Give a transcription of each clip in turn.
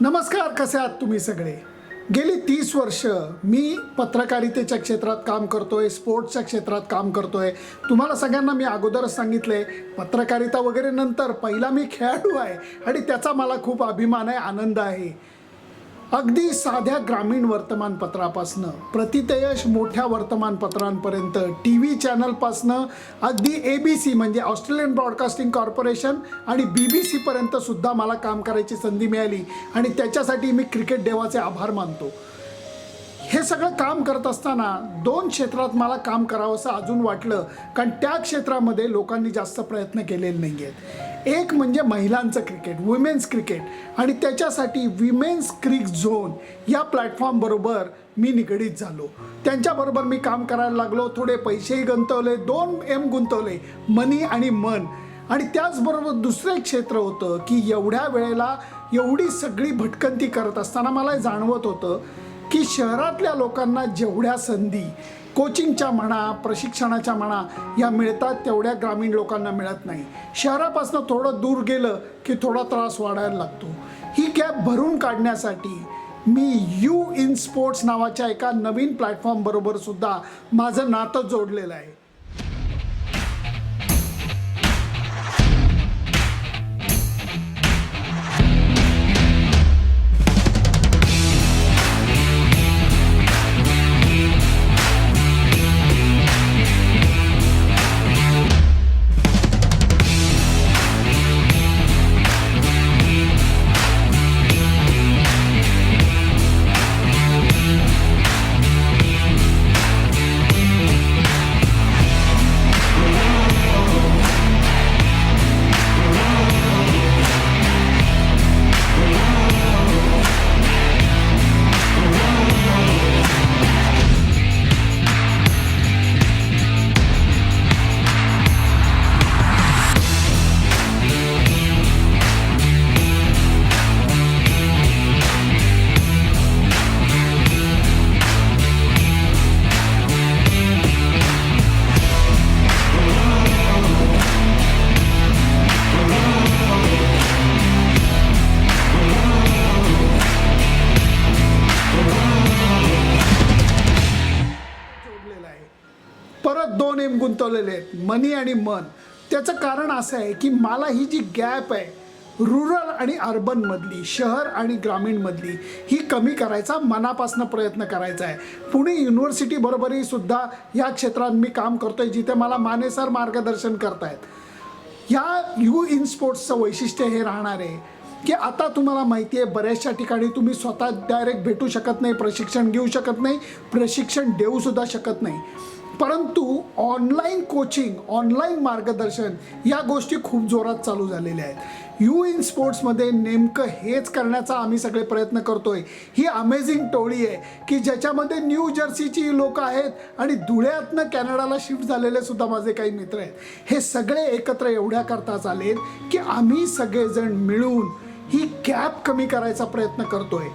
नमस्कार कसे आहात तुम्ही सगळे? गेली तीस वर्ष मी पत्रकारितेच्या क्षेत्रात काम करतोय स्पोर्ट्सच्या क्षेत्रात काम करतोय. तुम्हाला सगळ्यांना मी अगोदरच सांगितलंय पत्रकारिता वगैरे नंतर पहिला मी खेळाडू आहे आणि त्याचा मला खूप अभिमान आहे आनंद आहे. अगदी साध्या ग्रामीण वर्तमानपत्रापासनं प्रतितयश मोठ्या वर्तमानपत्रांपर्यंत टी व्ही चॅनलपासनं अगदी ए बी सी म्हणजे ऑस्ट्रेलियन ब्रॉडकास्टिंग कॉर्पोरेशन आणि बी बी सीपर्यंत सुद्धा मला काम करायची संधी मिळाली आणि त्याच्यासाठी मी क्रिकेट देवाचे आभार मानतो. हे सगळं काम करत असताना दोन क्षेत्रात मला काम करावंसं अजून वाटलं कारण त्या क्षेत्रामध्ये लोकांनी जास्त प्रयत्न केलेले नाही आहेत एक म्हणजे महिलांचं क्रिकेट वुमेन्स क्रिकेट आणि त्याच्यासाठी विमेन्स क्रिक झोन या प्लॅटफॉर्मबरोबर मी निगडीत झालो. त्यांच्याबरोबर मी काम करायला लागलो थोडे पैसेही गुंतवले दोन एम गुंतवले मनी आणि मन. आणि त्याचबरोबर दुसरं एक क्षेत्र होतं की एवढ्या वेळेला एवढी सगळी भटकंती करत असताना मला हे जाणवत होतं की शहरातल्या लोकांना जेवढ्या संधी कोचिंगच्या म्हणा प्रशिक्षणाच्या म्हणा या मिळतात तेवढ्या ग्रामीण लोकांना मिळत नाही. शहरापासून थोडं दूर गेलं की थोडा त्रास वाढायला लागतो. ही गॅप भरून काढण्यासाठी मी यू इन स्पोर्ट्स नावाच्या एका नवीन प्लॅटफॉर्मबरोबरसुद्धा सुद्धा माझं नातं जोडलेलं आहे. गुंतवलेले आहेत मनी आणि मन. त्याचं कारण असं आहे की मला ही जी गॅप आहे रुरल आणि अर्बनमधली शहर आणि ग्रामीणमधली ही कमी करायचा मनापासून प्रयत्न करायचा आहे. पुणे युनिव्हर्सिटी बरोबरही सुद्धा या क्षेत्रात मी काम करतो आहे जिथे मला मानेसर मार्गदर्शन करतायत. या यू इन स्पोर्ट्सचं वैशिष्ट्य हे राहणार आहे की आता तुम्हाला माहिती आहे बऱ्याचशा ठिकाणी तुम्ही स्वतः डायरेक्ट भेटू शकत नाही प्रशिक्षण घेऊ शकत नाही प्रशिक्षण देऊसुद्धा शकत नाही. परंतु ऑनलाईन कोचिंग ऑनलाईन मार्गदर्शन या गोष्टी खूप जोरात चालू झालेल्या आहेत. यू इन स्पोर्ट्समध्ये नेमकं हेच करण्याचा आम्ही सगळे प्रयत्न करतोय. ही अमेझिंग टोळी आहे की ज्याच्यामध्ये न्यू जर्सीची लोक आहेत आणि धुळ्यातनं कॅनडाला शिफ्ट झालेले सुद्धा माझे काही मित्र आहेत. हे सगळे एकत्र एवढ्या करताच आलेत की आम्ही सगळेजण मिळून ही गॅप कमी करायचा प्रयत्न करतोय.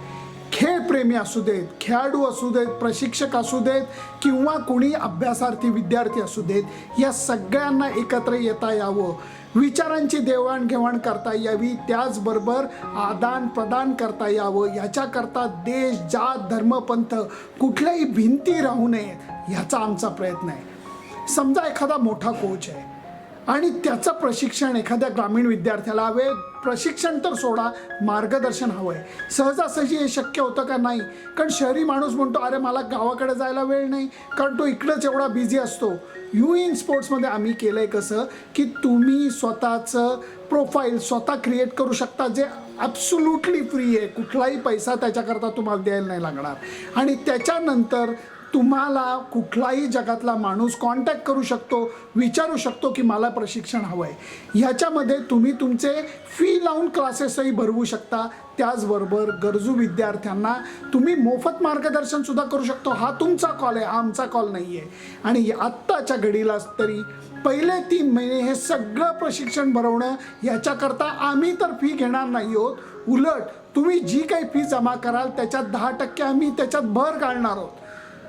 खेळप्रेमी असू देत खेळाडू असू देत प्रशिक्षक असू देत किंवा कुणी अभ्यासार्थी विद्यार्थी असू देत या सगळ्यांना एकत्र येता यावं. विचारांची देवाणघेवाण करता यावी त्याचबरोबर आदान प्रदान करता यावं. याच्याकरता देश जात धर्मपंथ कुठल्याही भिंती राहू नयेत ह्याचा आमचा प्रयत्न आहे. समजा एखादा मोठा कोच आहे. आणि त्याचं प्रशिक्षण एखाद्या ग्रामीण विद्यार्थ्याला हवे प्रशिक्षण तर सोडा मार्गदर्शन हवं आहे सहजासहजी हे शक्य होतं का? नाही. कारण शहरी माणूस म्हणतो अरे मला गावाकडे जायला वेळ नाही. कारण तो इकडंच एवढा बिझी असतो. यू इन स्पोर्ट्समध्ये आम्ही केलं आहे कसं की तुम्ही स्वतःचं प्रोफाईल स्वतः क्रिएट करू शकता जे ॲब्सुल्युटली फ्री आहे. कुठलाही पैसा त्याच्याकरता तुम्हाला द्यायला नाही लागणार. आणि त्याच्यानंतर तुम्हाला कुठलाही जगातला माणूस कॉन्टॅक्ट करू शकतो विचारू शकतो की मला प्रशिक्षण हवं आहे ह्याच्यामध्ये तुम्ही तुमचे फी लावून क्लासेसही भरवू शकता. त्याचबरोबर गरजू विद्यार्थ्यांना तुम्ही मोफत मार्गदर्शनसुद्धा करू शकतो. हा तुमचा कॉल आहे हा आमचा कॉल नाही आहे आणि आत्ताच्या घडीला तरी पहिले तीन महिने हे सगळं प्रशिक्षण भरवणं याच्याकरता आम्ही तर फी घेणार नाही आहोत. उलट तुम्ही जी काही फी जमा कराल त्याच्यात दहा टक्के आम्ही त्याच्यात भर घालणार आहोत.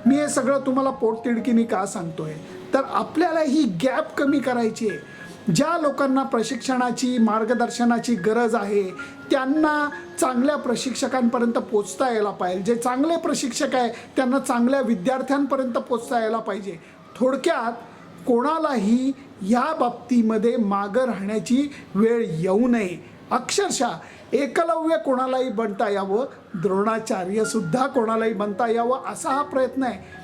मी हे सगळं तुम्हाला पोटतिडकीने का सांगतोय? तर आपल्याला ही गॅप कमी करायची आहे. ज्या लोकांना प्रशिक्षणाची मार्गदर्शनाची गरज आहे त्यांना चांगल्या प्रशिक्षकांपर्यंत पोचता यायला पाहिजे. जे चांगले प्रशिक्षक आहे त्यांना चांगल्या विद्यार्थ्यांपर्यंत पोचता यायला पाहिजे. थोडक्यात कोणालाही या बाबतीमध्ये मागं राहण्याची वेळ येऊ नये. अक्षरशः एकलव्य कोणालाही बनता यावं? द्रोणाचार्यसुद्धा कोणालाही बनता यावं? असा हा प्रयत्न आहे.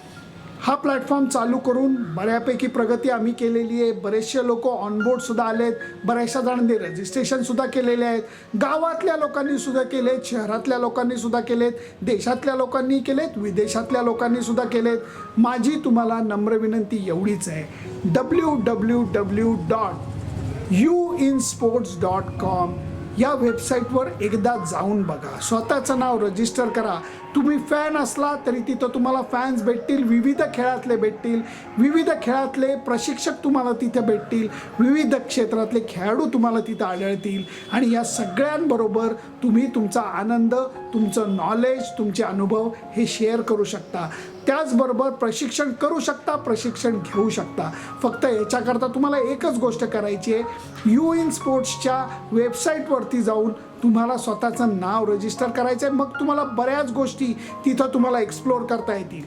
हा प्लॅटफॉर्म चालू करून बऱ्यापैकी प्रगती आम्ही केलेली आहे. बरेचसे लोक ऑनबोर्डसुद्धा आलेत बऱ्याचशा जणांनी रजिस्ट्रेशनसुद्धा केलेले आहेत. गावातल्या लोकांनी सुद्धा आहेत. शहरातल्या लोकांनी सुद्धा केलेत देशातल्या लोकांनी केलेत विदेशातल्या लोकांनी सुद्धा केलेत माझी तुम्हाला नम्र विनंती एवढीच आहे. W W W dot U in sports dot com या वेबसाईटवर एकदा जाऊन बघा. स्वतःचं नाव रजिस्टर करा. तुम्ही फॅन असला तरी तिथं तुम्हाला फॅन्स भेटतील विविध खेळातले भेटतील. विविध खेळातले प्रशिक्षक तुम्हाला तिथे भेटतील. विविध क्षेत्रातले खेळाडू तुम्हाला तिथं आढळतील. आणि या सगळ्यांबरोबर तुम्ही तुमचा आनंद तुमचं नॉलेज तुमचे अनुभव हे शेअर करू शकता. त्याचबरोबर प्रशिक्षण करू शकता प्रशिक्षण घेऊ शकता. फक्त याच्याकरता तुम्हाला एकच गोष्ट करायची आहे. यू इन स्पोर्ट्सच्या वेबसाईटवरती जाऊन तुम्हाला स्वतःचं नाव रजिस्टर करायचं आहे. मग तुम्हाला बऱ्याच गोष्टी तिथं तुम्हाला एक्सप्लोअर करता येतील.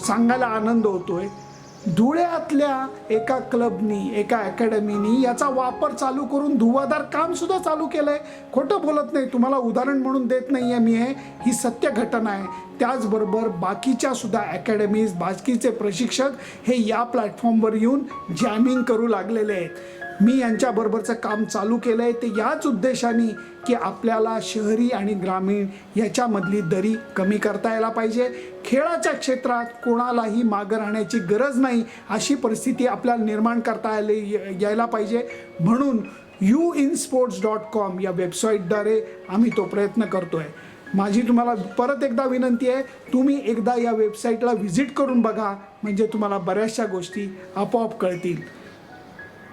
सांगायला आनंद होतो आहे धुळ्यातल्या एका क्लबनी एका अकॅडमीनी याचा वापर चालू करून धुवाधार काम सुद्धा चालू केलंय. खोटं बोलत नाही. तुम्हाला उदाहरण म्हणून देत नाही आहे मी हे. ही सत्य घटना आहे. त्याचबरोबर बाकीच्या सुद्धा अकॅडमीज बाकीचे प्रशिक्षक हे या प्लॅटफॉर्मवर येऊन जॅमिंग करू लागलेले आहेत. मी यांच्याबरोबरचं काम चालू केलं आहे ते याच उद्देशाने की आपल्याला शहरी आणि ग्रामीण याच्यामधली दरी कमी करता यायला पाहिजे. खेळाच्या क्षेत्रात कोणालाही मागं राहण्याची गरज नाही अशी परिस्थिती आपल्याला निर्माण करता आली यायला पाहिजे. म्हणून U in sports dot com या वेबसाईटद्वारे आम्ही तो प्रयत्न करतो आहे माझी तुम्हाला परत एकदा विनंती आहे तुम्ही एकदा या वेबसाईटला व्हिजिट करून बघा. म्हणजे तुम्हाला बऱ्याचशा गोष्टी आपोआप कळतील.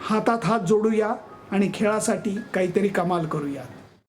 हातात हात जोडूया आणि खेळासाठी काहीतरी कमाल करूया